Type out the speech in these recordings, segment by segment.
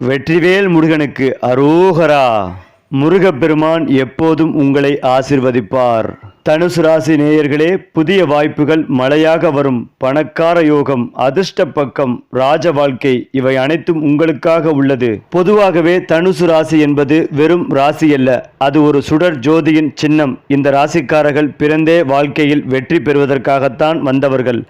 வெற்றிவேல் முருகனுக்கு அரோகரா. முருகப்பெருமான் எப்போதும் உங்களை ஆசிர்வதிப்பார். தனுசு ராசி நேயர்களே புதிய வாய்ப்புகள் மழையாக வரும். பணக்கார யோகம் அதிர்ஷ்ட பக்கம் ராஜ வாழ்க்கை இவை அனைத்தும் உங்களுக்காக உள்ளது. பொதுவாகவே தனுசு ராசி என்பது வெறும் ராசி அல்ல. அது ஒரு சுடர் ஜோதியின் சின்னம். இந்த ராசிக்காரர்கள் பிறந்தே வாழ்க்கையில் வெற்றி பெறுவதற்காகத்தான் வந்தவர்கள்.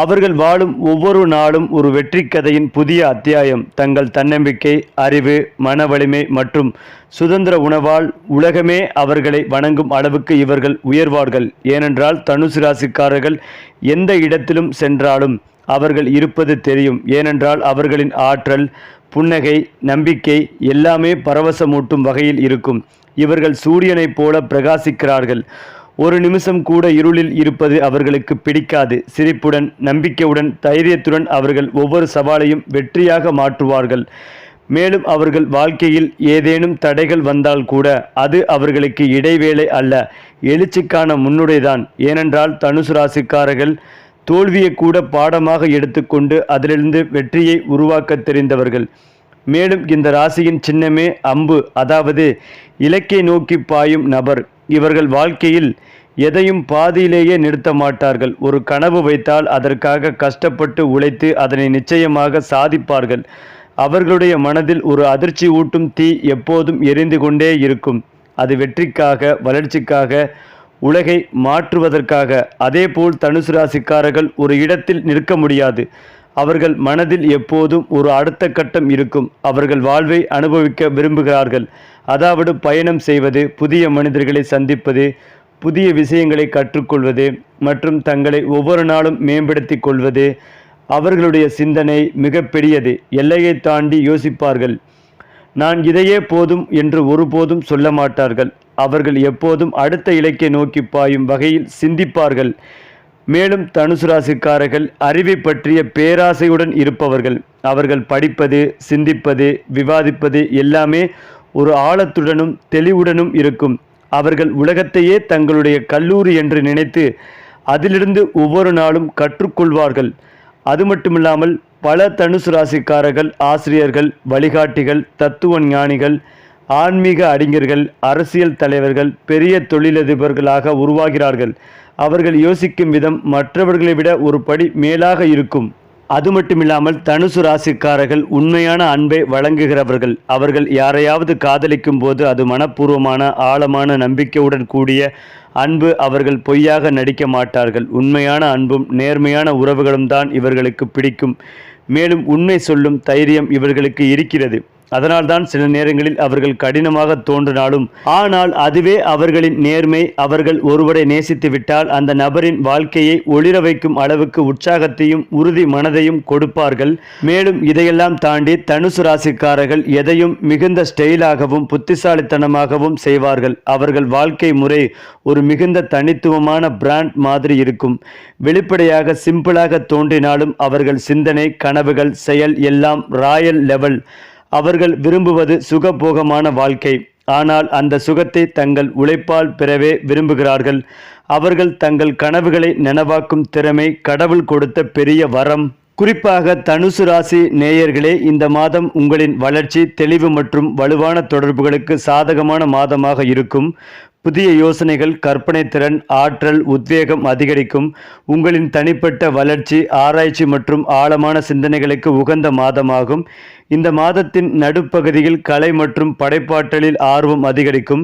அவர்கள் வாழும் ஒவ்வொரு நாளும் ஒரு வெற்றி கதையின் புதிய அத்தியாயம். தங்கள் தன்னம்பிக்கை அறிவு மன வலிமை மற்றும் சுதந்திர உணவால் உலகமே அவர்களை வணங்கும் அளவுக்கு இவர்கள் உயர்வார்கள். ஏனென்றால் தனுசு ராசிக்காரர்கள் எந்த இடத்திலும் சென்றாலும் அவர்கள் இருப்பது தெரியும். ஏனென்றால் அவர்களின் ஆற்றல் புன்னகை நம்பிக்கை எல்லாமே பரவசமூட்டும் வகையில் இருக்கும். இவர்கள் சூரியனைப் போல பிரகாசிக்கிறார்கள். ஒரு நிமிஷம் கூட இருளில் இருப்பது அவர்களுக்கு பிடிக்காது. சிரிப்புடன் நம்பிக்கையுடன் தைரியத்துடன் அவர்கள் ஒவ்வொரு சவாலையும் வெற்றியாக மாற்றுவார்கள். மேலும் அவர்கள் வாழ்க்கையில் ஏதேனும் தடைகள் வந்தால் கூட அது அவர்களுக்கு இடைவேளை அல்ல எழுச்சிக்கான முன்னுடைதான். ஏனென்றால் தனுசு ராசிக்காரர்கள் தோல்வியை கூட பாடமாக எடுத்துக்கொண்டு அதிலிருந்து வெற்றியை உருவாக்க தெரிந்தவர்கள். மேலும் இந்த ராசியின் சின்னமே அம்பு அதாவது இலக்கை நோக்கி பாயும் நபர். இவர்கள் வாழ்க்கையில் எதையும் பாதியிலேயே நிறுத்த மாட்டார்கள். ஒரு கனவு வைத்தால் அதற்காக கஷ்டப்பட்டு உழைத்து அதனை நிச்சயமாக சாதிப்பார்கள். அவர்களுடைய மனதில் ஒரு அதிர்ச்சி ஊட்டும் தீ எப்போதும் எரிந்து கொண்டே இருக்கும். அது வெற்றிக்காக வளர்ச்சிக்காக உலகை மாற்றுவதற்காக. அதேபோல் தனுசு ராசிக்காரர்கள் ஒரு இடத்தில் நிற்க முடியாது. அவர்கள் மனதில் எப்போதும் ஒரு அடுத்த கட்டம் இருக்கும். அவர்கள் வாழ்வை அனுபவிக்க விரும்புகிறார்கள். அதாவது பயணம் செய்வது புதிய மனிதர்களை சந்திப்பது புதிய விஷயங்களை கற்றுக்கொள்வது மற்றும் தங்களை ஒவ்வொரு நாளும் மேம்படுத்தி கொள்வது அவர்களுடைய சிந்தனை மிகப்பெரியது. எல்லையை தாண்டி யோசிப்பார்கள். நான் இதையே போதும் என்று ஒருபோதும் சொல்ல மாட்டார்கள். அவர்கள் எப்போதும் அடுத்த இலக்கை நோக்கி பாயும் வகையில் சிந்திப்பார்கள். மேலும் தனுசு ராசிக்காரர்கள் அறிவை பற்றிய பேராசையுடன் இருப்பவர்கள். அவர்கள் படிப்பது சிந்திப்பது விவாதிப்பது எல்லாமே ஒரு ஆழத்துடனும் தெளிவுடனும் இருக்கும். அவர்கள் உலகத்தையே தங்களுடைய கல்லூரி என்று நினைத்து அதிலிருந்து ஒவ்வொரு நாளும் கற்றுக்கொள்வார்கள். அது மட்டுமில்லாமல் பல தனுசு ராசிக்காரர்கள் ஆசிரியர்கள் வழிகாட்டிகள் தத்துவ ஞானிகள் ஆன்மீக அறிஞர்கள் அரசியல் தலைவர்கள் பெரிய தொழிலதிபர்களாக உருவாகிறார்கள். அவர்கள் யோசிக்கும் விதம் மற்றவர்களை விட ஒரு படி மேலாக இருக்கும். அது மட்டுமில்லாமல் தனுசு ராசிக்காரர்கள் உண்மையான அன்பை வழங்குகிறவர்கள். அவர்கள் யாரையாவது காதலிக்கும் போது அது மனப்பூர்வமான ஆழமான நம்பிக்கையுடன் கூடிய அன்பு அவர்கள் பொய்யாக நடிக்க மாட்டார்கள். உண்மையான அன்பும் நேர்மையான உறவுகளும் தான் இவர்களுக்கு பிடிக்கும். மேலும் உண்மை சொல்லும் தைரியம் இவர்களுக்கு இருக்கிறது. அதனால்தான் சில நேரங்களில் அவர்கள் கடினமாக தோன்றினாலும் ஆனால் அதுவே அவர்களின் நேர்மை அவர்கள் ஒருவரை நேசித்து விட்டால் அந்த நபரின் வாழ்க்கையை ஒளிர வைக்கும் அளவுக்கு உற்சாகத்தையும் உறுதி மனதையும் கொடுப்பார்கள். மேலும் இதையெல்லாம் தாண்டி தனுசு ராசிக்காரர்கள் எதையும் மிகுந்த ஸ்டைலாகவும் புத்திசாலித்தனமாகவும் செய்வார்கள். அவர்கள் வாழ்க்கை முறை ஒரு மிகுந்த தனித்துவமான பிராண்ட் மாதிரி இருக்கும். வெளிப்படையாக சிம்பிளாக தோன்றினாலும் அவர்கள் சிந்தனை கனவுகள் செயல் எல்லாம் ராயல் லெவல். அவர்கள் விரும்புவது சுகபோகமான வாழ்க்கை. ஆனால் அந்த சுகத்தை தங்கள் உழைப்பால் பெறவே விரும்புகிறார்கள். அவர்கள் தங்கள் கனவுகளை நனவாக்கும் திறமை கடவுள் கொடுத்த பெரிய வரம். குறிப்பாக தனுசு ராசி நேயர்களே இந்த மாதம் உங்களின் வளர்ச்சி தெளிவு மற்றும் வலுவான தொடர்புகளுக்கு சாதகமான மாதமாக இருக்கும். புதிய யோசனைகள் கற்பனை திறன் ஆற்றல் உத்வேகம் அதிகரிக்கும். உங்களின் தனிப்பட்ட வளர்ச்சி ஆராய்ச்சி மற்றும் ஆழமான சிந்தனைகளுக்கு உகந்த மாதமாகும். இந்த மாதத்தின் நடுப்பகுதியில் கலை மற்றும் படைப்பாற்றலில் ஆர்வம் அதிகரிக்கும்.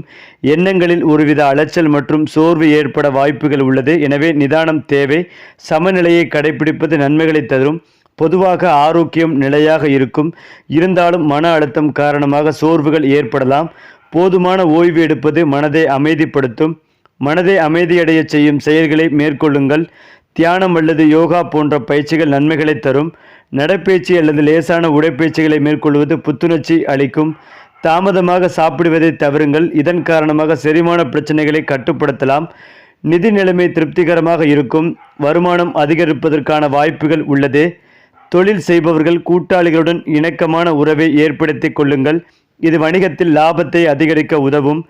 எண்ணங்களில் ஒருவித அலைச்சல் மற்றும் சோர்வு ஏற்பட வாய்ப்புகள் உள்ளது. எனவே நிதானம் தேவை. சமநிலையை கடைபிடிப்பது நன்மைகளை தரும். பொதுவாக ஆரோக்கியம் நிலையாக இருக்கும். இருந்தாலும் மன அழுத்தம் காரணமாக சோர்வுகள் ஏற்படலாம். போதுமான ஓய்வு எடுப்பது மனதை அமைதிப்படுத்தும். மனதை அமைதியடைய செய்யும் செயல்களை மேற்கொள்ளுங்கள். தியானம் அல்லது யோகா போன்ற பயிற்சிகள் நன்மைகளை தரும். நடைப்பயிற்சி அல்லது லேசான உடைப்பயிற்சிகளை மேற்கொள்வது புத்துணர்ச்சி அளிக்கும். தாமதமாக சாப்பிடுவதை தவறுங்கள் இதன் காரணமாக செரிமான பிரச்சனைகளை கட்டுப்படுத்தலாம். நிதி நிலைமை திருப்திகரமாக இருக்கும். வருமானம் அதிகரிப்பதற்கான வாய்ப்புகள் உள்ளது. தொழில் செய்பவர்கள் கூட்டாளிகளுடன் இணக்கமான உறவை ஏற்படுத்தி கொள்ளுங்கள். இது வணிகத்தில் லாபத்தை அதிகரிக்க உதவும்.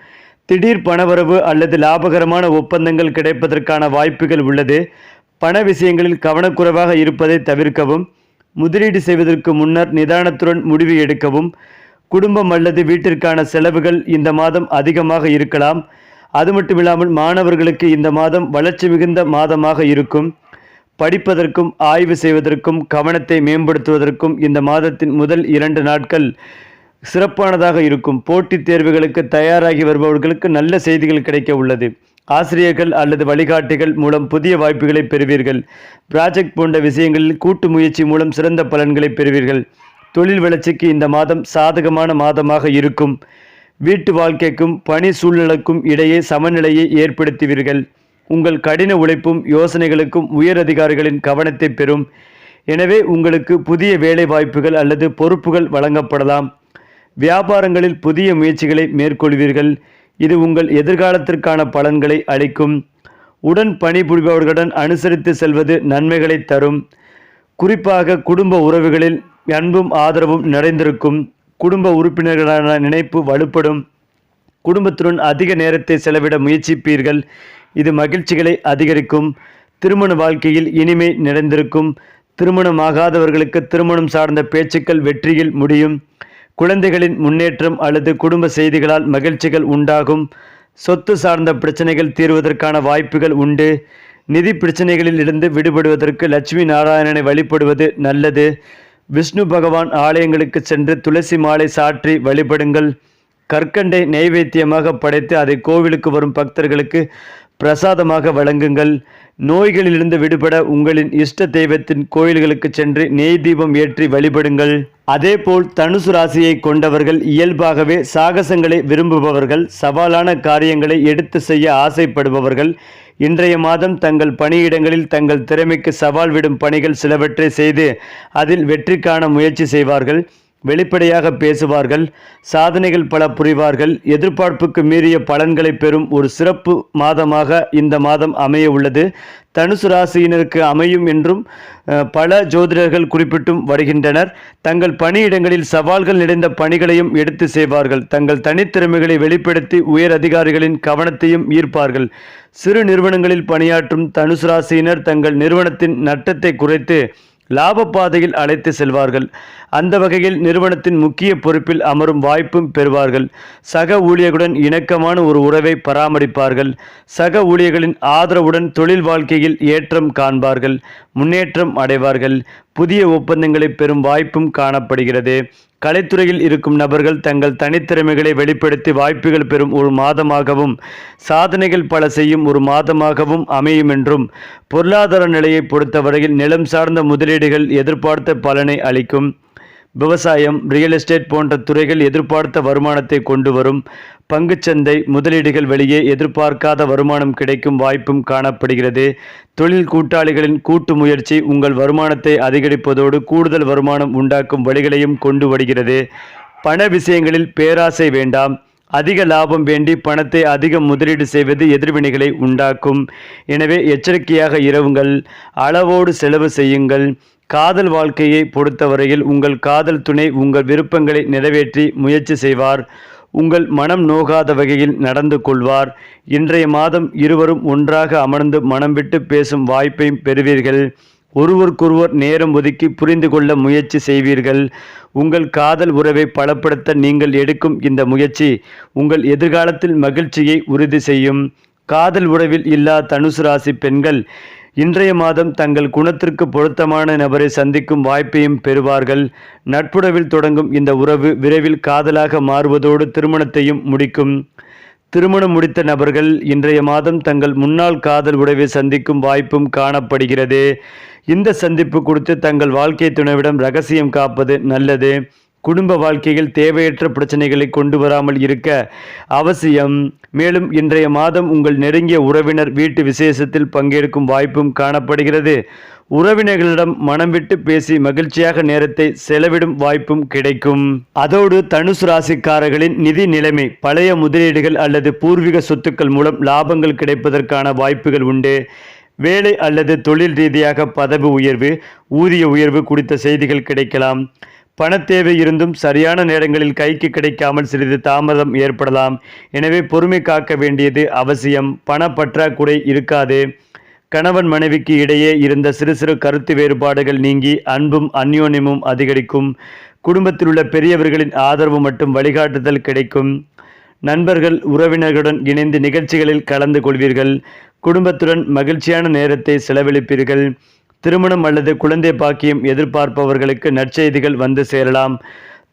திடீர் பணவரவு அல்லது லாபகரமான ஒப்பந்தங்கள் கிடைப்பதற்கான வாய்ப்புகள் உள்ளது. பண விஷயங்களில் கவனக்குறைவாக இருப்பதை தவிர்க்கவும் முதலீடு செய்வதற்கு முன்னர் நிதானத்துடன் முடிவு எடுக்கவும் குடும்பம் அல்லது வீட்டிற்கான செலவுகள் இந்த மாதம் அதிகமாக இருக்கலாம். அது மட்டும் இல்லாமல் மாணவர்களுக்கு இந்த மாதம் வளர்ச்சி மிகுந்த மாதமாக இருக்கும். படிப்பதற்கும் ஆய்வு செய்வதற்கும் கவனத்தை மேம்படுத்துவதற்கும் இந்த மாதத்தின் முதல் இரண்டு நாட்கள் சிறப்பானதாக இருக்கும். போட்டித் தேர்வுகளுக்கு தயாராகி வருபவர்களுக்கு நல்ல செய்திகள் கிடைக்க உள்ளது. ஆசிரியர்கள் அல்லது வழிகாட்டிகள் மூலம் புதிய வாய்ப்புகளை பெறுவீர்கள். ப்ராஜெக்ட் போன்ற விஷயங்களில் கூட்டு முயற்சி மூலம் சிறந்த பலன்களை பெறுவீர்கள். தொழில் வளர்ச்சிக்கு இந்த மாதம் சாதகமான மாதமாக இருக்கும். வீட்டு வாழ்க்கைக்கும் பணி சூழ்நிலைக்கும் இடையே சமநிலையை ஏற்படுத்துவீர்கள். உங்கள் கடின உழைப்பும் யோசனைகளுக்கும் உயர் அதிகாரிகளின் கவனத்தை பெறும். எனவே உங்களுக்கு புதிய வேலை வாய்ப்புகள் அல்லது பொறுப்புகள் வழங்கப்படலாம். வியாபாரங்களில் புதிய முயற்சிகளை மேற்கொள்வீர்கள். இது உங்கள் எதிர்காலத்திற்கான பலன்களை அளிக்கும். உடன் பணிபுரிபவர்களுடன் அனுசரித்து செல்வது நன்மைகளை தரும். குறிப்பாக குடும்ப உறவுகளில் அன்பும் ஆதரவும் நிறைந்திருக்கும். குடும்ப உறுப்பினர்களான நினைப்பு வலுப்படும். குடும்பத்துடன் அதிக நேரத்தை செலவிட முயற்சிப்பீர்கள். இது மகிழ்ச்சிகளை அதிகரிக்கும். திருமண வாழ்க்கையில் இனிமை நிறைந்திருக்கும். திருமணமாகாதவர்களுக்கு திருமணம் சார்ந்த பேச்சுக்கள் வெற்றியில் முடியும். குழந்தைகளின் முன்னேற்றம் அல்லது குடும்ப செய்திகளால் மகிழ்ச்சிகள் உண்டாகும். சொத்து சார்ந்த பிரச்சனைகள் தீர்வதற்கான வாய்ப்புகள் உண்டு. நிதி பிரச்சனைகளில் இருந்து விடுபடுவதற்கு லட்சுமி நாராயணனை வழிபடுவது நல்லது. விஷ்ணு பகவான் ஆலயங்களுக்கு சென்று துளசி மாலை சாற்றி வழிபடுங்கள். கற்கண்டை நைவேத்தியமாக படைத்து அதை கோவிலுக்கு வரும் பக்தர்களுக்கு பிரசாதமாக வழங்குங்கள். நோய்களிலிருந்து விடுபட உங்களின் இஷ்ட தெய்வத்தின் கோயில்களுக்கு சென்று நெய் தீபம் ஏற்றி வழிபடுங்கள். அதேபோல் தனுசு ராசியை கொண்டவர்கள் இயல்பாகவே சாகசங்களை விரும்புபவர்கள் சவாலான காரியங்களை எடுத்து செய்ய ஆசைப்படுபவர்கள். இன்றைய மாதம் தங்கள் பணியிடங்களில் தங்கள் திறமைக்கு சவால் விடும் பணிகள் சிலவற்றை செய்து அதில் வெற்றி காண முயற்சி செய்வார்கள். வெளிப்படையாக பேசுவார்கள் சாதனைகள் பல புரிவார்கள். எதிர்பார்ப்புக்கு மீறிய பலன்களை பெறும் ஒரு சிறப்பு மாதமாக இந்த மாதம் அமைய உள்ளது. தனுசு ராசியினருக்கு அமையும் என்றும் பல ஜோதிடர்கள் குறிப்பிட்டும் வருகின்றனர். தங்கள் பணியிடங்களில் சவால்கள் நிறைந்த பணிகளையும் எடுத்து செய்வார்கள். தங்கள் தனித்திறமைகளை வெளிப்படுத்தி உயர் அதிகாரிகளின் கவனத்தையும் ஈர்ப்பார்கள். சிறு நிறுவனங்களில் பணியாற்றும் தனுசு ராசியினர் தங்கள் நிறுவனத்தின் நட்டத்தை குறைத்து லாப பாதையில் அழைத்து செல்வார்கள். அந்த வகையில் நிறுவனத்தின் முக்கிய பொறுப்பில் அமரும் வாய்ப்பும் பெறுவார்கள். சக ஊழியர்களுடன் இணக்கமான ஒரு உறவை பராமரிப்பார்கள். சக ஊழியர்களின் ஆதரவுடன் தொழில் வாழ்க்கையில் ஏற்றம் காண்பார்கள். முன்னேற்றம் அடைவார்கள். புதிய ஒப்பந்தங்களை பெறும் வாய்ப்பும் காணப்படுகிறது. கலைத்துறையில் இருக்கும் நபர்கள் தங்கள் தனித்திறமைகளை வெளிப்படுத்தி வாய்ப்புகள் பெறும் ஒரு மாதமாகவும் சாதனைகள் பல செய்யும் ஒரு மாதமாகவும் அமையும் என்றும் பொருளாதார நிலையை பொறுத்தவரையில் நிலம் சார்ந்த முதலீடுகள் எதிர்பார்த்த பலனை அளிக்கும். விவசாயம் ரியல் எஸ்டேட் போன்ற துறைகள் எதிர்பார்த்த வருமானத்தை கொண்டு வரும். பங்குச்சந்தை முதலீடுகள் வெளியே எதிர்பார்க்காத வருமானம் கிடைக்கும் வாய்ப்பும் காணப்படுகிறது. தொழில் கூட்டாளிகளின் கூட்டு முயற்சி உங்கள் வருமானத்தை அதிகரிப்பதோடு கூடுதல் வருமானம் உண்டாக்கும் வழிகளையும் கொண்டு வருகிறது. பண விஷயங்களில் பேராசை வேண்டாம். அதிக லாபம் வேண்டி பணத்தை அதிகம் முதலீடு செய்வது எதிர்வினைகளை உண்டாக்கும். எனவே எச்சரிக்கையாக இரவுங்கள் அளவோடு செலவு செய்யுங்கள். காதல் வாழ்க்கையை பொறுத்தவரையில் உங்கள் காதல் துணை உங்கள் விருப்பங்களை நிறைவேற்றி முயற்சி செய்வார். உங்கள் மனம் நோகாத வகையில் நடந்து கொள்வார். இன்றைய மாதம் இருவரும் ஒன்றாக அமர்ந்து மனம் விட்டு பேசும் வாய்ப்பையும் பெறுவீர்கள். ஒருவருக்கொருவர் நேரம் ஒதுக்கி புரிந்து கொள்ள முயற்சி செய்வீர்கள். உங்கள் காதல் உறவை பலப்படுத்த நீங்கள் எடுக்கும் இந்த முயற்சி உங்கள் எதிர்காலத்தில் மகிழ்ச்சியை உறுதி செய்யும். காதல் உறவில் இல்லா தனுசு ராசி பெண்கள் இன்றைய மாதம் தங்கள் குணத்திற்கு பொருத்தமான நபரை சந்திக்கும் வாய்ப்பையும் பெறுவார்கள். நட்புறவில் தொடங்கும் இந்த உறவு விரைவில் காதலாக மாறுவதோடு திருமணத்தையும் முடிக்கும். திருமணம் முடித்த நபர்கள் இன்றைய மாதம் தங்கள் முன்னாள் காதல் உறவை சந்திக்கும் வாய்ப்பும் காணப்படுகிறது. இந்த சந்திப்பு குறித்து தங்கள் வாழ்க்கை துணைவிடம் ரகசியம் காப்பது நல்லது. குடும்ப வாழ்க்கையில் தேவையற்ற பிரச்சனைகளை கொண்டு வராமல் இருக்க அவசியம். மேலும் இன்றைய மாதம் உங்கள் நெருங்கிய உறவினர் வீட்டு விசேஷத்தில் பங்கேற்கும் வாய்ப்பும் காணப்படுகிறது. உறவினர்களிடம் மனம் விட்டு பேசி மகிழ்ச்சியாக நேரத்தை செலவிடும் வாய்ப்பும் கிடைக்கும். அதோடு தனுசு ராசிக்காரர்களின் நிதி நிலைமை பழைய முதலீடுகள் அல்லது பூர்வீக சொத்துக்கள் மூலம் லாபங்கள் கிடைப்பதற்கான வாய்ப்புகள் உண்டு. வேலை அல்லது தொழில் ரீதியாக பதவி உயர்வு ஊதிய உயர்வு குறித்த செய்திகள் கிடைக்கலாம். பணத்தேவை இருந்தும் சரியான நேரங்களில் கைக்கு கிடைக்காமல் சிறிது தாமதம் ஏற்படலாம். எனவே பொறுமை காக்க வேண்டியது அவசியம். பண பற்றாக்குறை இருக்காது. கணவன் மனைவிக்கு இடையே இருந்த சிறு சிறு கருத்து வேறுபாடுகள் நீங்கி அன்பும் அந்யோன்யமும் அதிகரிக்கும். குடும்பத்தில் உள்ள பெரியவர்களின் ஆதரவு மற்றும் வழிகாட்டுதல் கிடைக்கும். நண்பர்கள் உறவினர்களுடன் இணைந்து நிகழ்ச்சிகளில் கலந்து கொள்வீர்கள். குடும்பத்துடன் மகிழ்ச்சியான நேரத்தை செலவழிப்பீர்கள். திருமணம் அல்லது குழந்தை பாக்கியம் எதிர்பார்ப்பவர்களுக்கு நற்செய்திகள் வந்து சேரலாம்.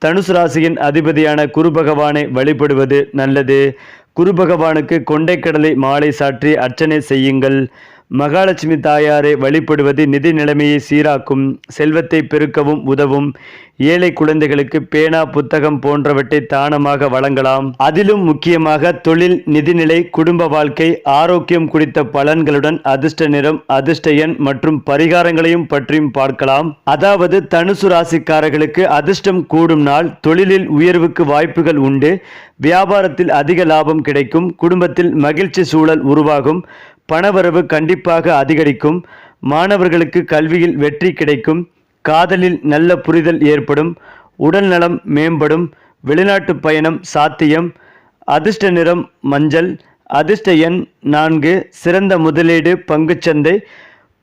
தனுசு ராசியின் அதிபதியான குரு பகவானை வழிபடுவது நல்லது. குரு பகவானுக்கு கொண்டைக்கடலை மாலை சாற்றி அர்ச்சனை செய்யுங்கள். மகாலட்சுமி தாயாரை வழிபடுவது நிதி நிலைமையை சீராக்கும் செல்வத்தை பெருக்கவும் உதவும் ஏழை குழந்தைகளுக்கு பேனா புத்தகம் போன்றவற்றை தானமாக வழங்கலாம். அதிலும் முக்கியமாக தொழில் நிதிநிலை குடும்ப வாழ்க்கை ஆரோக்கியம் குறித்த பலன்களுடன் அதிர்ஷ்ட நிறம் அதிர்ஷ்ட எண் மற்றும் பரிகாரங்களையும் பற்றியும் பார்க்கலாம். அதாவது தனுசு ராசிக்காரர்களுக்கு அதிர்ஷ்டம் கூடும் நாள் தொழிலில் உயர்வுக்கு வாய்ப்புகள் உண்டு வியாபாரத்தில் அதிக லாபம் கிடைக்கும் குடும்பத்தில் மகிழ்ச்சி சூழல் உருவாகும் பணவரவு கண்டிப்பாக அதிகரிக்கும். மாணவர்களுக்கு கல்வியில் வெற்றி கிடைக்கும். காதலில் நல்ல புரிதல் ஏற்படும். உடல் நலம் மேம்படும். வெளிநாட்டு பயணம் சாத்தியம். அதிர்ஷ்ட நிறம் மஞ்சள். அதிர்ஷ்ட எண் நான்கு. சிறந்த முதலீடு பங்குச்சந்தை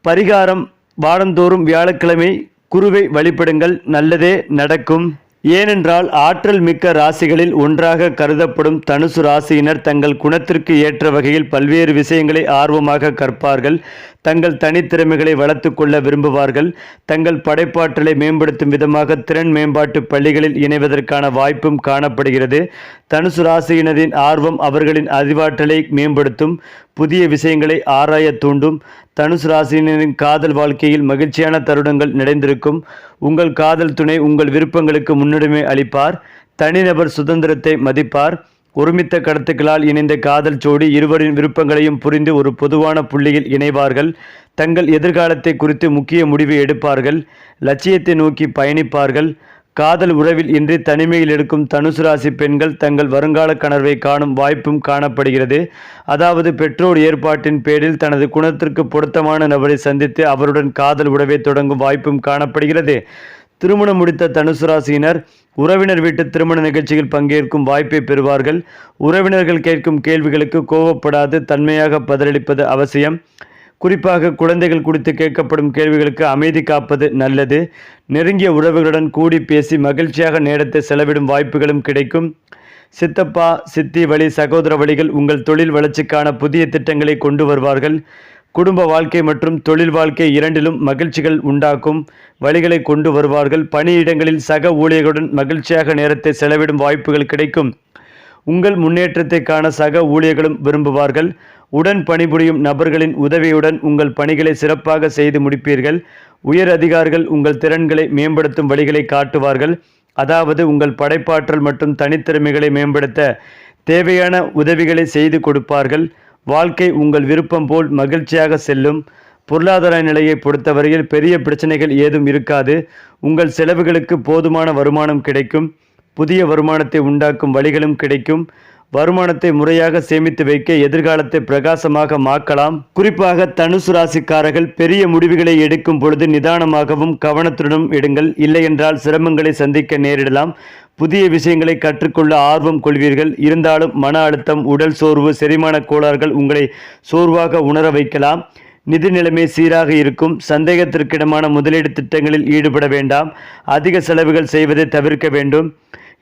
பரிகாரம் வாரந்தோறும் வியாழக்கிழமை குருவை வழிபடுங்கள். நல்லதே நடக்கும். ஏனென்றால் ஆற்றல் மிக்க ராசிகளில் ஒன்றாக கருதப்படும் தனுசு ராசியினர் தங்கள் குணத்திற்கு ஏற்ற வகையில் பல்வேறு விஷயங்களை ஆர்வமாக கற்பார்கள். தங்கள் தனித்திறமைகளை வளர்த்து கொள்ள விரும்புவார்கள். தங்கள் படைப்பாற்றலை மேம்படுத்தும் விதமாக திறன் மேம்பாட்டு பள்ளிகளில் இணைவதற்கான வாய்ப்பும் காணப்படுகிறது. தனுசு ராசியினரின் ஆர்வம் அவர்களின் அறிவாற்றலை மேம்படுத்தும். புதிய விஷயங்களை ஆராய தூண்டும். தனுசு ராசினரின் காதல் வாழ்க்கையில் மகிழ்ச்சியான தருணங்கள் நிறைந்திருக்கும். உங்கள் காதல் துணை உங்கள் விருப்பங்களுக்கு முன்னுரிமை அளிப்பார். தனிநபர் சுதந்திரத்தை மதிப்பார். ஒருமித்த கருத்துக்களால் இணைந்த காதல் ஜோடி இருவரின் விருப்பங்களையும் புரிந்து ஒரு பொதுவான புள்ளியில் இணைவார்கள். தங்கள் எதிர்காலத்தை குறித்து முக்கிய முடிவு எடுப்பார்கள். லட்சியத்தை நோக்கி பயணிப்பார்கள். காதல் உறவில் இன்றி தனிமையில் இருக்கும் தனுசு ராசி பெண்கள் தங்கள் வருங்கால கணர்வை காணும் வாய்ப்பும் காணப்படுகிறது. அதாவது பெற்றோர் ஏற்பாட்டின் பேரில் தனது குணத்திற்கு பொருத்தமான நபரை சந்தித்து அவருடன் காதல் உறவை தொடங்கும் வாய்ப்பும் காணப்படுகிறது. திருமணம் முடித்த தனுசு ராசியினர் உறவினர் வீட்டு திருமண நிகழ்ச்சியில் பங்கேற்கும் வாய்ப்பை பெறுவார்கள். உறவினர்கள் கேட்கும் கேள்விகளுக்கு கோவப்படாது தன்மையாக பதிலளிப்பது அவசியம். குறிப்பாக குழந்தைகள் குறித்து கேட்கப்படும் கேள்விகளுக்கு அமைதி காப்பது நல்லது. நெருங்கிய உறவுகளுடன் கூடி பேசி மகிழ்ச்சியாக நேரத்தை செலவிடும் வாய்ப்புகளும் கிடைக்கும். சித்தப்பா சித்தி வழி சகோதர வழிகள் உங்கள் தொழில் வளர்ச்சிக்கான புதிய திட்டங்களை கொண்டு வருவார்கள். குடும்ப வாழ்க்கை மற்றும் தொழில் வாழ்க்கை இரண்டிலும் மகிழ்ச்சிகள் உண்டாக்கும். வழிகளை கொண்டு வருவார்கள். பணியிடங்களில் சக ஊழியர்களுடன் மகிழ்ச்சியாக நேரத்தை செலவிடும் வாய்ப்புகள் கிடைக்கும். உங்கள் முன்னேற்றத்தை காண சக ஊழியர்களும் விரும்புவார்கள். உடன் பணிபுரியும் நபர்களின் உதவியுடன் உங்கள் பணிகளை சிறப்பாக செய்து முடிப்பீர்கள். உயர் அதிகாரிகள் உங்கள் திறன்களை மேம்படுத்தும் வழிகளை காட்டுவார்கள். அதாவது உங்கள் படைப்பாற்றல் மற்றும் தனித்திறமைகளை மேம்படுத்த தேவையான உதவிகளை செய்து கொடுப்பார்கள். வாழ்க்கை உங்கள் விருப்பம் போல் மகிழ்ச்சியாக செல்லும். பொருளாதார நிலையை பொறுத்தவரையில் பெரிய பிரச்சனைகள் ஏதும் இருக்காது. உங்கள் செலவுகளுக்கு போதுமான வருமானம் கிடைக்கும். புதிய வருமானத்தை உண்டாக்கும் வழிகளும் கிடைக்கும். வருமானத்தை முறையாக சேமித்து வைக்க எதிர்காலத்தை பிரகாசமாக மாக்கலாம். குறிப்பாக தனுசு ராசிக்காரர்கள் பெரிய முடிவுகளை எடுக்கும் பொழுது நிதானமாகவும் கவனத்துடனும் எடுங்கள் இல்லையென்றால் சிரமங்களை சந்திக்க நேரிடலாம். புதிய விஷயங்களை கற்றுக்கொள்ள ஆர்வம் கொள்வீர்கள். இருந்தாலும் மன அழுத்தம் உடல் சோர்வு செரிமான கோளாறுகள் உங்களை சோர்வாக உணர வைக்கலாம். நிதி நிலைமை சீராக இருக்கும். சந்தேகத்திற்கிடமான முதலீடு திட்டங்களில் ஈடுபட வேண்டாம். அதிக செலவுகள் செய்வதை தவிர்க்க வேண்டும்.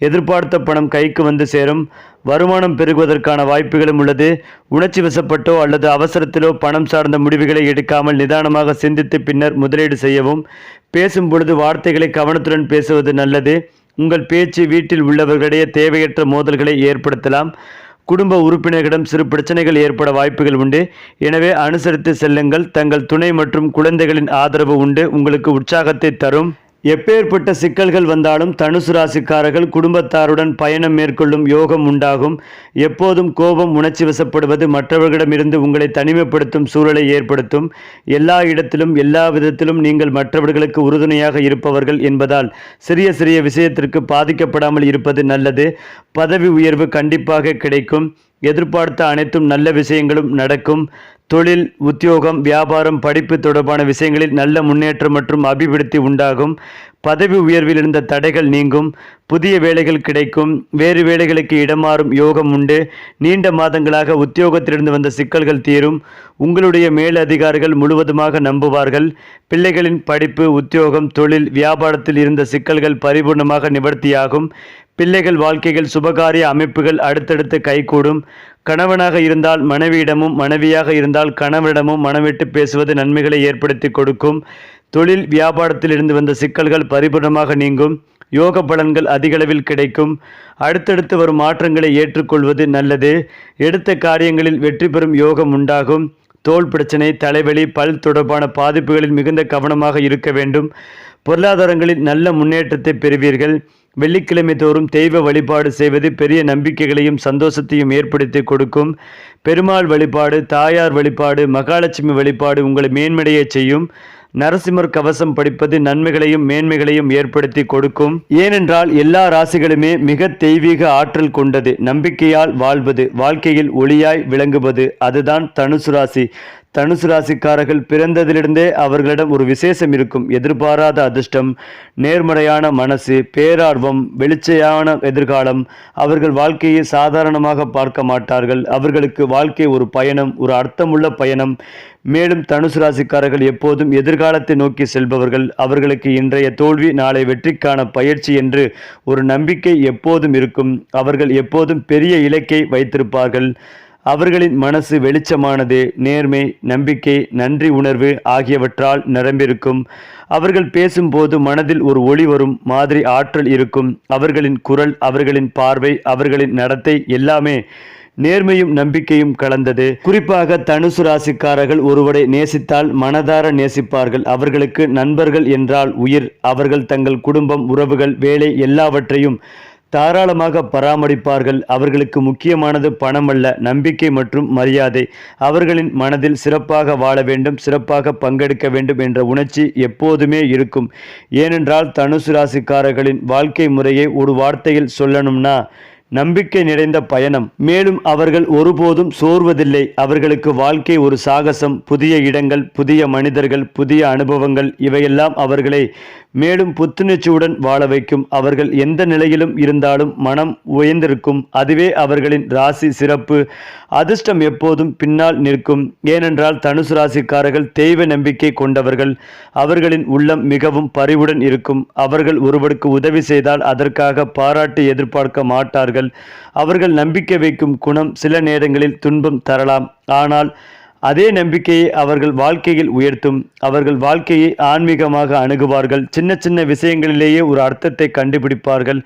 எதிர்பார்த்த பணம் கைக்கு வந்து சேரும். வருமானம் பெருகுவதற்கான வாய்ப்புகளும் உள்ளது. உணர்ச்சி வசப்பட்டோ அல்லது அவசரத்திலோ பணம் சார்ந்த முடிவுகளை எடுக்காமல் நிதானமாக சிந்தித்து பின்னர் முதலீடு செய்யவும். பேசும் பொழுது வார்த்தைகளை கவனத்துடன் பேசுவது நல்லது. உங்கள் பேச்சு வீட்டில் உள்ளவர்களிடையே தேவையற்ற மோதல்களை ஏற்படுத்தலாம். குடும்ப உறுப்பினர்களிடம் சிறு பிரச்சனைகள் ஏற்பட வாய்ப்புகள் உண்டு. எனவே அனுசரித்து செல்லுங்கள். தங்கள் துணை மற்றும் குழந்தைகளின் ஆதரவு உண்டு. உங்களுக்கு உற்சாகத்தை தரும். எப்பேற்பட்ட சிக்கல்கள் வந்தாலும் தனுசு ராசிக்காரர்கள் குடும்பத்தாருடன் பயணம் மேற்கொள்ளும் யோகம் உண்டாகும். எப்போதும் கோபம் உணர்ச்சி வசப்படுவது மற்றவர்களிடமிருந்து உங்களை தனிமைப்படுத்தும் சூழலை ஏற்படுத்தும். எல்லா இடத்திலும் எல்லா விதத்திலும் நீங்கள் மற்றவர்களுக்கு உறுதுணையாக இருப்பவர்கள் என்பதால் சிறிய சிறிய விஷயத்திற்கு பாதிக்கப்படாமல் இருப்பது நல்லது. பதவி உயர்வு கண்டிப்பாக கிடைக்கும். எதிர்பார்த்த அனைத்தும் நல்ல விஷயங்களும் நடக்கும். தொழில் உத்தியோகம் வியாபாரம் படிப்பு தொடர்பான விஷயங்களில் நல்ல முன்னேற்றம் மற்றும் அபிவிருத்தி உண்டாகும். பதவி உயர்வில் இருந்த தடைகள் நீங்கும். புதிய வேலைகள் கிடைக்கும். வேறு வேலைகளுக்கு இடமாறும் யோகம் உண்டு. நீண்ட மாதங்களாக உத்தியோகத்திலிருந்து வந்த சிக்கல்கள் தீரும். உங்களுடைய மேலதிகாரிகள் முழுவதுமாக நம்புவார்கள். பிள்ளைகளின் படிப்பு உத்தியோகம் தொழில் வியாபாரத்தில் இருந்த சிக்கல்கள் பரிபூர்ணமாக நிவர்த்தியாகும். பிள்ளைகள் வாழ்க்கைகள் சுபகாரிய அமைப்புகள் அடுத்தடுத்து கைகூடும். கணவனாக இருந்தால் மனைவியிடமும் மனைவியாக இருந்தால் கணவனிடமும் மனவிட்டு பேசுவது நன்மைகளை ஏற்படுத்தி கொடுக்கும். தொழில் வியாபாரத்தில் இருந்து வந்த சிக்கல்கள் பரிபூர்ணமாக நீங்கும். யோக பலன்கள் அதிகளவில் கிடைக்கும். அடுத்தடுத்து வரும் மாற்றங்களை ஏற்றுக்கொள்வது நல்லது. எடுத்த காரியங்களில் வெற்றி பெறும் யோகம் உண்டாகும். தோல் பிரச்சனை தலைவலி பல் தொடர்பான பாதிப்புகளில் மிகுந்த கவனமாக இருக்க வேண்டும். பொருளாதாரங்களில் நல்ல முன்னேற்றத்தை பெறுவீர்கள். வெள்ளிக்கிழமை தோறும் தெய்வ வழிபாடு செய்வது பெரிய நம்பிக்கைகளையும் சந்தோஷத்தையும் ஏற்படுத்தி கொடுக்கும். பெருமாள் வழிபாடு தாயார் வழிபாடு மகாலட்சுமி வழிபாடு உங்களை மேன்மடைய செய்யும். நரசிம்மர் கவசம் படிப்பது நன்மைகளையும் மேன்மைகளையும் ஏற்படுத்தி கொடுக்கும். ஏனென்றால் எல்லா ராசிகளுமே மிக தெய்வீக ஆற்றல் கொண்டது. நம்பிக்கையால் வாழ்வது வாழ்க்கையில் ஒளியாய் விளங்குவது அதுதான் தனுசு ராசி. தனுசு ராசிக்காரர்கள் பிறந்ததிலிருந்தே அவர்களிடம் ஒரு விசேஷம் இருக்கும். எதிர்பாராத அதிர்ஷ்டம் நேர்மறையான மனசு பேரார்வம் வெளிச்சையான எதிர்காலம். அவர்கள் வாழ்க்கையை சாதாரணமாக பார்க்க மாட்டார்கள். அவர்களுக்கு வாழ்க்கை ஒரு பயணம் ஒரு அர்த்தமுள்ள பயணம். மேலும் தனுசு ராசிக்காரர்கள் எப்போதும் எதிர்காலத்தை நோக்கி செல்பவர்கள். அவர்களுக்கு இன்றைய தோல்வி நாளை வெற்றிக்கான பயிற்சி என்று ஒரு நம்பிக்கை எப்போதும் இருக்கும். அவர்கள் எப்போதும் பெரிய இலக்கை வைத்திருப்பார்கள். அவர்களின் மனசு வெளிச்சமானது நேர்மை நம்பிக்கை நன்றி உணர்வு ஆகியவற்றால் நிரம்பியிருக்கும். அவர்கள் பேசும்போது மனதில் ஒரு ஒளி வரும் மாதிரி ஆற்றல் இருக்கும். அவர்களின் குரல் அவர்களின் பார்வை அவர்களின் நடத்தை எல்லாமே நேர்மையும் நம்பிக்கையும் கலந்தது. குறிப்பாக தனுசு ராசிக்காரர்கள் ஒருவரை நேசித்தால் மனதார நேசிப்பார்கள். அவர்களுக்கு நண்பர்கள் என்றால் உயிர். அவர்கள் தங்கள் குடும்பம் உறவுகள் வேலை எல்லாவற்றையும் தாராளமாக பராமரிப்பார்கள். அவர்களுக்கு முக்கியமானது பணமல்ல நம்பிக்கை மற்றும் மரியாதை. அவர்களின் மனதில் சிறப்பாக வாழ வேண்டும் சிறப்பாக பங்கெடுக்க வேண்டும் என்ற உணர்ச்சி எப்போதுமே இருக்கும். ஏனென்றால் தனுசு ராசிக்காரர்களின் வாழ்க்கை முறையை ஒரு வார்த்தையில் சொல்லணும்னா நம்பிக்கை நிறைந்த பயணம். மேலும் அவர்கள் ஒருபோதும் சோர்வதில்லை. அவர்களுக்கு வாழ்க்கை ஒரு சாகசம் புதிய இடங்கள் புதிய மனிதர்கள் புதிய அனுபவங்கள் இவையெல்லாம் அவர்களை மேலும் புத்துணர்ச்சியுடன் வாழ வைக்கும் அவர்கள் எந்த நிலையிலும் இருந்தாலும் மனம் உயர்ந்திருக்கும். அதுவே அவர்களின் ராசி சிறப்பு. அதிர்ஷ்டம் எப்போதும் பின்னால் நிற்கும். ஏனென்றால் தனுசு ராசிக்காரர்கள் தெய்வ நம்பிக்கை கொண்டவர்கள். அவர்களின் உள்ளம் மிகவும் பரிவுடன் இருக்கும். அவர்கள் ஒருவருக்கு உதவி செய்தால் அதற்காக பாராட்டு எதிர்பார்க்க மாட்டார்கள். அவர்கள் நம்பிக்கை வைக்கும் குணம் சில நேரங்களில் துன்பம் தரலாம். ஆனால் அதே நம்பிக்கையை அவர்கள் வாழ்க்கையில் உயர்த்தும் அவர்கள் வாழ்க்கையை ஆன்மீகமாக அணுகுவார்கள். சின்ன சின்ன விஷயங்களிலேயே ஒரு அர்த்தத்தை கண்டுபிடிப்பார்கள்.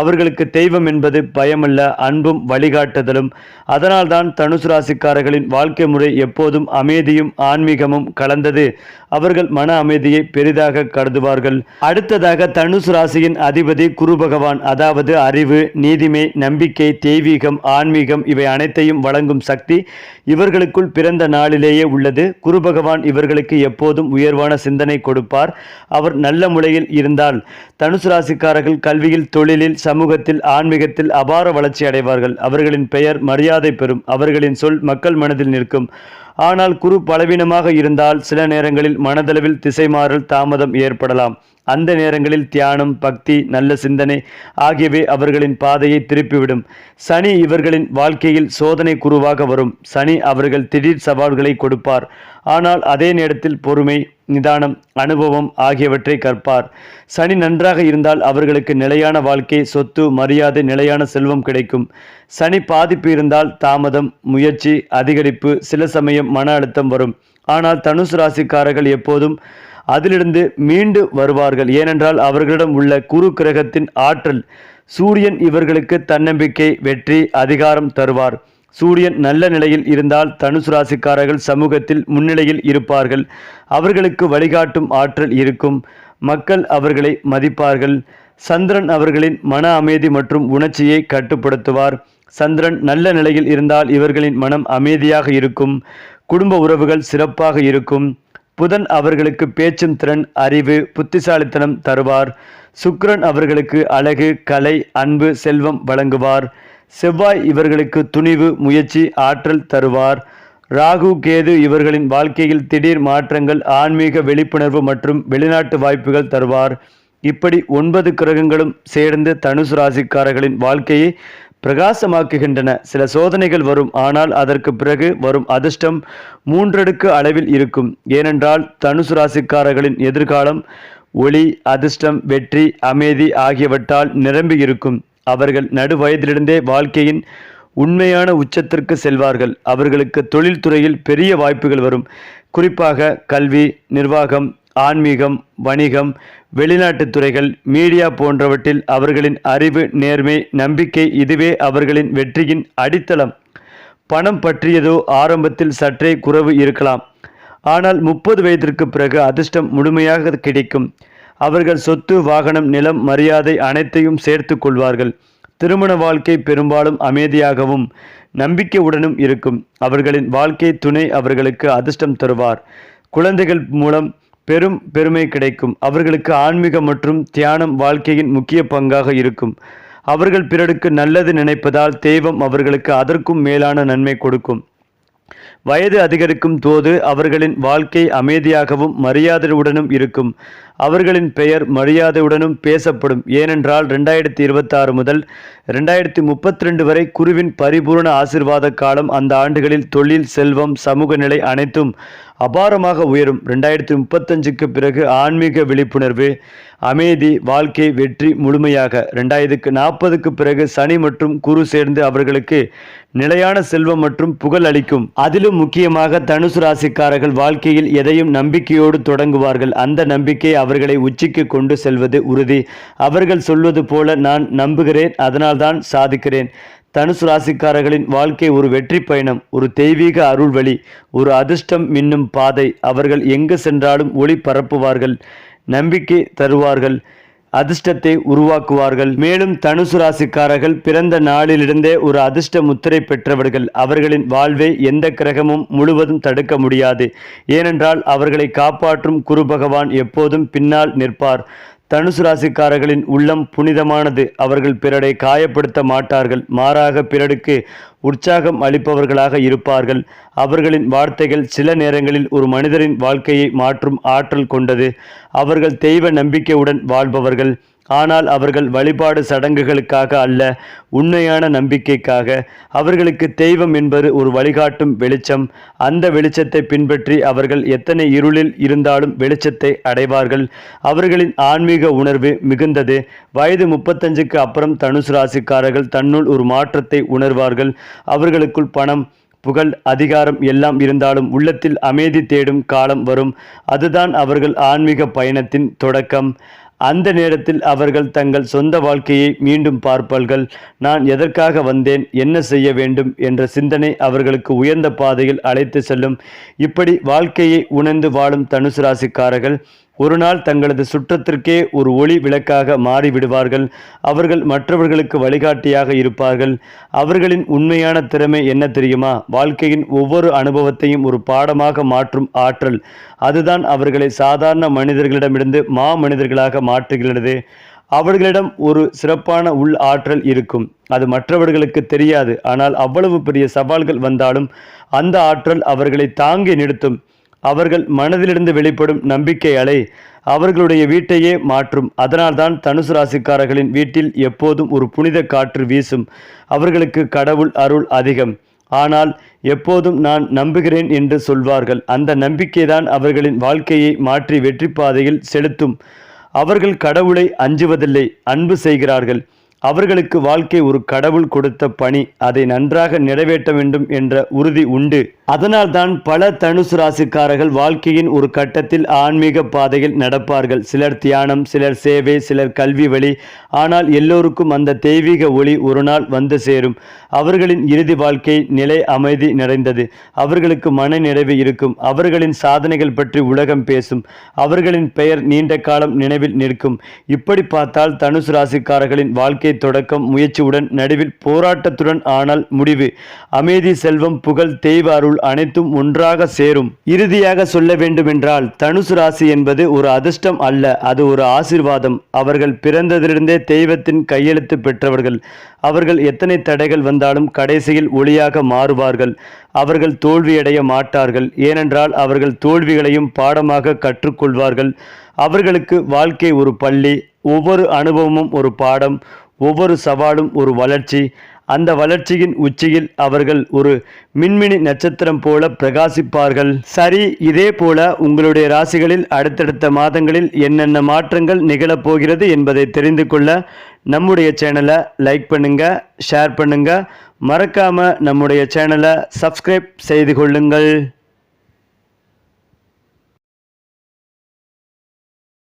அவர்களுக்கு தெய்வம் என்பது பயமல்ல அன்பும் வழிகாட்டுதலும். அதனால்தான் தனுசு ராசிக்காரர்களின் வாழ்க்கை முறை எப்போதும் அமைதியும் ஆன்மீகமும் கலந்தது. அவர்கள் மன அமைதியை பெரிதாக கருதுவார்கள். அடுத்ததாக தனுசு ராசியின் அதிபதி குரு பகவான் அதாவது அறிவு நீதிமை நம்பிக்கை தெய்வீகம் ஆன்மீகம் இவை அனைத்தையும் வழங்கும் சக்தி இவர்களுக்குள் பிறந்த நாளிலேயே உள்ளது. குரு பகவான் இவர்களுக்கு எப்போதும் உயர்வான சிந்தனை கொடுப்பார். அவர் நல்ல முறையில் இருந்தால் தனுசு ராசிக்காரர்கள் கல்வியில் தொழிலில் சமூகத்தில் ஆன்மீகத்தில் அபார வளர்ச்சி அடைவார்கள். அவர்களின் பெயர் மரியாதை பெறும். அவர்களின் சொல் மக்கள் மனதில் நிற்கும். ஆனால் குரு பலவீனமாக இருந்தால் சில நேரங்களில் மனதளவில் திசைமாறல் தாமதம் ஏற்படலாம். அந்த நேரங்களில் தியானம் பக்தி நல்ல சிந்தனை ஆகியவை அவர்களின் பாதையை திருப்பிவிடும். சனி இவர்களின் வாழ்க்கையில் சோதனை குருவாக வரும். சனி அவர்கள் திடீர் சவால்களை கொடுப்பார். ஆனால் அதே நேரத்தில் பொறுமை நிதானம் அனுபவம் ஆகியவற்றை கற்பார். சனி நன்றாக இருந்தால் அவர்களுக்கு நிலையான வாழ்க்கை சொத்து மரியாதை நிலையான செல்வம் கிடைக்கும். சனி பாதிப்பு இருந்தால் தாமதம் முயற்சி அதிகரிப்பு சில சமயம் மன அழுத்தம் வரும். ஆனால் தனுசு ராசிக்காரர்கள் எப்போதும் அதிலிருந்து மீண்டு வருவார்கள். ஏனென்றால் அவர்களிடம் உள்ள குரு கிரகத்தின் ஆற்றல் சூரியன் இவர்களுக்கு தன்னம்பிக்கை வெற்றி அதிகாரம் தருவார். சூரியன் நல்ல நிலையில் இருந்தால் தனுசு ராசிக்காரர்கள் சமூகத்தில் முன்னிலையில் இருப்பார்கள். அவர்களுக்கு வழிகாட்டும் ஆற்றல் இருக்கும். மக்கள் அவர்களை மதிப்பார்கள். சந்திரன் அவர்களின் மன அமைதி மற்றும் உணர்ச்சியை கட்டுப்படுத்துவார். சந்திரன் நல்ல நிலையில் இருந்தால் இவர்களின் மனம் அமைதியாக இருக்கும். குடும்ப உறவுகள் சிறப்பாக இருக்கும். புதன் அவர்களுக்கு பேச்சும் திறன் அறிவு புத்திசாலித்தனம் தருவார். சுக்ரன் அவர்களுக்கு அழகு கலை அன்பு செல்வம் வழங்குவார். செவ்வாய் இவர்களுக்கு துணிவு முயற்சி ஆற்றல் தருவார். ராகு கேது இவர்களின் வாழ்க்கையில் திடீர் மாற்றங்கள் ஆன்மீக விழிப்புணர்வு மற்றும் வெளிநாட்டு வாய்ப்புகள் தருவார். இப்படி ஒன்பது கிரகங்களும் சேர்ந்து தனுசு ராசிக்காரர்களின் வாழ்க்கையை பிரகாசமாக்குகின்றன. சில சோதனைகள் வரும் ஆனால் அதற்கு பிறகு வரும் அதிர்ஷ்டம் மூன்றடுக்கு அளவில் இருக்கும். ஏனென்றால் தனுசு ராசிக்காரர்களின் எதிர்காலம் ஒளி அதிர்ஷ்டம் வெற்றி அமைதி ஆகியவற்றால் நிரம்பி இருக்கும். அவர்கள் நடு வயதிலிருந்தே வாழ்க்கையின் உண்மையான உச்சத்திற்கு செல்வார்கள். அவர்களுக்கு தொழில்துறையில் பெரிய வாய்ப்புகள் வரும். குறிப்பாக கல்வி நிர்வாகம் ஆன்மீகம் வணிகம் வெளிநாட்டுத் துறைகள் மீடியா போன்றவற்றில் அவர்களின் அறிவு நேர்மை நம்பிக்கை இதுவே அவர்களின் வெற்றியின் அடித்தளம். பணம் பற்றியதோ ஆரம்பத்தில் சற்றே குறைவு இருக்கலாம். ஆனால் முப்பது வயதிற்கு பிறகு அதிர்ஷ்டம் முழுமையாக கிடைக்கும். அவர்கள் சொத்து வாகனம் நிலம் மரியாதை அனைத்தையும் சேர்த்து கொள்வார்கள். திருமண வாழ்க்கை பெரும்பாலும் அமைதியாகவும் நம்பிக்கையுடனும் இருக்கும். அவர்களின் வாழ்க்கை துணை அவர்களுக்கு அதிர்ஷ்டம் தருவார். குழந்தைகள் மூலம் பெரும் பெருமை கிடைக்கும். அவர்களுக்கு ஆன்மீகம் மற்றும் தியானம் வாழ்க்கையின் முக்கிய பங்காக இருக்கும். அவர்கள் பிறருக்கு நல்லது நினைப்பதால் தெய்வம் அவர்களுக்கு அதற்கும் மேலான நன்மை கொடுக்கும். வயது அதிகரிக்கும் தோது அவர்களின் வாழ்க்கை அமைதியாகவும் மரியாதையுடனும் இருக்கும். அவர்களின் பெயர் மரியாதையுடனும் பேசப்படும். ஏனென்றால் ரெண்டாயிரத்தி இருபத்தாறு முதல் ரெண்டாயிரத்தி முப்பத்தி ரெண்டு வரை குருவின் பரிபூர்ண ஆசிர்வாத காலம் அந்த ஆண்டுகளில் தொழில் செல்வம் சமூக நிலை அனைத்தும் அபாரமாக உயரும். ரெண்டாயிரத்தி முப்பத்தஞ்சுக்கு பிறகு ஆன்மீக விழிப்புணர்வு அமைதி வாழ்க்கை வெற்றி முழுமையாக. ரெண்டாயிரத்துக்கு நாற்பதுக்கு பிறகு சனி மற்றும் குரு சேர்ந்து அவர்களுக்கு நிலையான செல்வம் மற்றும் புகழ் அளிக்கும். அதிலும் முக்கியமாக தனுசு ராசிக்காரர்கள் வாழ்க்கையில் எதையும் நம்பிக்கையோடு தொடங்குவார்கள். அந்த நம்பிக்கை அவர்களை உச்சிக்கு கொண்டு செல்வது உறுதி. அவர்கள் சொல்வது போல நான் நம்புகிறேன் அதனால்தான் சாதிக்கிறேன். தனுசு ராசிக்காரர்களின் வாழ்க்கை ஒரு வெற்றி பயணம் ஒரு தெய்வீக அருள் வழி ஒரு அதிர்ஷ்டம் மின்னும் பாதை. அவர்கள் எங்கு சென்றாலும் ஒளி பரப்புவார்கள். நம்பிக்கை தருவார்கள் அதிர்ஷ்டத்தை உருவாக்குவார்கள். மேலும் தனுசு ராசிக்காரர்கள் பிறந்த நாளிலிருந்தே ஒரு அதிர்ஷ்ட முத்திரை பெற்றவர்கள். அவர்களின் வாழ்வை எந்த கிரகமும் முழுவதும் தடுக்க முடியாது. ஏனென்றால் அவர்களை காப்பாற்றும் குரு பகவான் எப்போதும் பின்னால் நிற்பார். தனுசு ராசிக்காரர்களின் உள்ளம் புனிதமானது. அவர்கள் பிறரை காயப்படுத்த மாட்டார்கள். மாறாக பிறருக்கு உற்சாகம் அளிப்பவர்களாக இருப்பார்கள். அவர்களின் வார்த்தைகள் சில நேரங்களில் ஒரு மனிதரின் வாழ்க்கையை மாற்றும் ஆற்றல் கொண்டது. அவர்கள் தெய்வ நம்பிக்கையுடன் வாழ்பவர்கள். ஆனால் அவர்கள் வழிபாடு சடங்குகளுக்காக அல்ல உண்மையான நம்பிக்கைக்காக. அவர்களுக்கு தெய்வம் என்பது ஒரு வழிகாட்டும் வெளிச்சம். அந்த வெளிச்சத்தை பின்பற்றி அவர்கள் எத்தனை இருளில் இருந்தாலும் வெளிச்சத்தை அடைவார்கள். அவர்களின் ஆன்மீக உணர்வு மிகுந்தது. வயது முப்பத்தஞ்சுக்கு அப்புறம் தனுசு ராசிக்காரர்கள் தன்னுள் ஒரு மாற்றத்தை உணர்வார்கள். அவர்களுக்குள் பணம் புகழ் அதிகாரம் எல்லாம் இருந்தாலும் உள்ளத்தில் அமைதி தேடும் காலம் வரும். அதுதான் அவர்கள் ஆன்மீக பயணத்தின் தொடக்கம். அந்த நேரத்தில் அவர்கள் தங்கள் சொந்த வாழ்க்கையை மீண்டும் பார்ப்பார்கள். நான் எதற்காக வந்தேன்? என்ன செய்ய வேண்டும்? என்ற சிந்தனை அவர்களுக்கு உயர்ந்த பாதையில் அழைத்து செல்லும். இப்படி வாழ்க்கையை உணர்ந்து வாழும் தனுசு ராசிக்காரர்கள் ஒரு நாள் தங்களது சுற்றத்திற்கே ஒரு ஒளி விளக்காக மாறிவிடுவார்கள். அவர்கள் மற்றவர்களுக்கு வழிகாட்டியாக இருப்பார்கள். அவர்களின் உண்மையான திறமை என்ன தெரியுமா? வாழ்க்கையின் ஒவ்வொரு அனுபவத்தையும் ஒரு பாடமாக மாற்றும் ஆற்றல். அதுதான் அவர்களை சாதாரண மனிதர்களிடமிருந்து மா மனிதர்களாக மாற்றுகிறது. அவர்களிடம் ஒரு சிறப்பான உள் ஆற்றல் இருக்கும். அது மற்றவர்களுக்கு தெரியாது. ஆனால் அவ்வளவு பெரிய சவால்கள் வந்தாலும் அந்த ஆற்றல் அவர்களை தாங்கி நிறுத்தும். அவர்கள் மனதிலிருந்து வெளிப்படும் நம்பிக்கை அலை அவர்களுடைய வீட்டையே மாற்றும். அதனால்தான் தனுசு ராசிக்காரர்களின் வீட்டில் எப்போதும் ஒரு புனித காற்று வீசும். அவர்களுக்கு கடவுள் அருள் அதிகம். ஆனால் எப்போதும் நான் நம்புகிறேன் என்று சொல்வார்கள். அந்த நம்பிக்கைதான் அவர்களின் வாழ்க்கையை மாற்றி வெற்றி பாதையில் செலுத்தும். அவர்கள் கடவுளை அஞ்சுவதில்லை அன்பு செய்கிறார்கள். அவர்களுக்கு வாழ்க்கை ஒரு கடவுள் கொடுத்த பணி. அதை நன்றாக நிறைவேற்ற வேண்டும் என்ற உறுதி உண்டு. அதனால்தான் பல தனுசு ராசிக்காரர்கள் வாழ்க்கையின் ஒரு கட்டத்தில் ஆன்மீக பாதையில் நடப்பார்கள். சிலர் தியானம் சிலர் சேவை சிலர் கல்வி வழி. ஆனால் எல்லோருக்கும் அந்த தெய்வீக ஒளி ஒரு நாள் வந்து சேரும். அவர்களின் இறுதி வாழ்க்கை நிலை அமைதி நிறைந்தது. அவர்களுக்கு மன நிறைவு இருக்கும். அவர்களின் சாதனைகள் பற்றி உலகம் பேசும். அவர்களின் பெயர் நீண்ட காலம் நினைவில் நிற்கும். இப்படி பார்த்தால் தனுசு ராசிக்காரர்களின் வாழ்க்கை தொடக்கம் முயற்சியுடன் நடுவில் போராட்டத்துடன் ஆனால் முடிவு. அமைதி செல்வம் புகழ் தெய்வ அருள் அனைத்தும் ஒன்றாக சேரும். இறுதியாக சொல்ல வேண்டுமென்றால் தனுசு ராசி என்பது ஒரு அதிர்ஷ்டம் அல்ல. அது ஒரு ஆசிர்வாதம். அவர்கள் பிறந்ததிலிருந்தே தெய்வத்தின் கையெழுத்து பெற்றவர்கள். அவர்கள் எத்தனை தடைகள் வந்து வந்தாலும் கடைசியில் ஒளியாக மாறுவார்கள். அவர்கள் தோல்வியடைய மாட்டார்கள். ஏனென்றால் அவர்கள் தோல்விகளையும் பாடமாக கற்றுக்கொள்வார்கள். அவர்களுக்கு வாழ்க்கை ஒரு பள்ளி ஒவ்வொரு அனுபவமும் ஒரு பாடம் ஒவ்வொரு சவாலும் ஒரு வளர்ச்சி. அந்த வளர்ச்சியின் உச்சியில் அவர்கள் ஒரு மின்மினி நட்சத்திரம் போல பிரகாசிப்பார்கள். சரி இதே போல உங்களுடைய ராசிகளில் அடுத்தடுத்த மாதங்களில் என்னென்ன மாற்றங்கள் நிகழப் போகிறது என்பதை தெரிந்து கொள்ள நம்முடைய சேனலை லைக் பண்ணுங்க ஷேர் பண்ணுங்க. மறக்காம நம்முடைய சேனலை சப்ஸ்கிரைப் செய்து கொள்ளுங்கள்.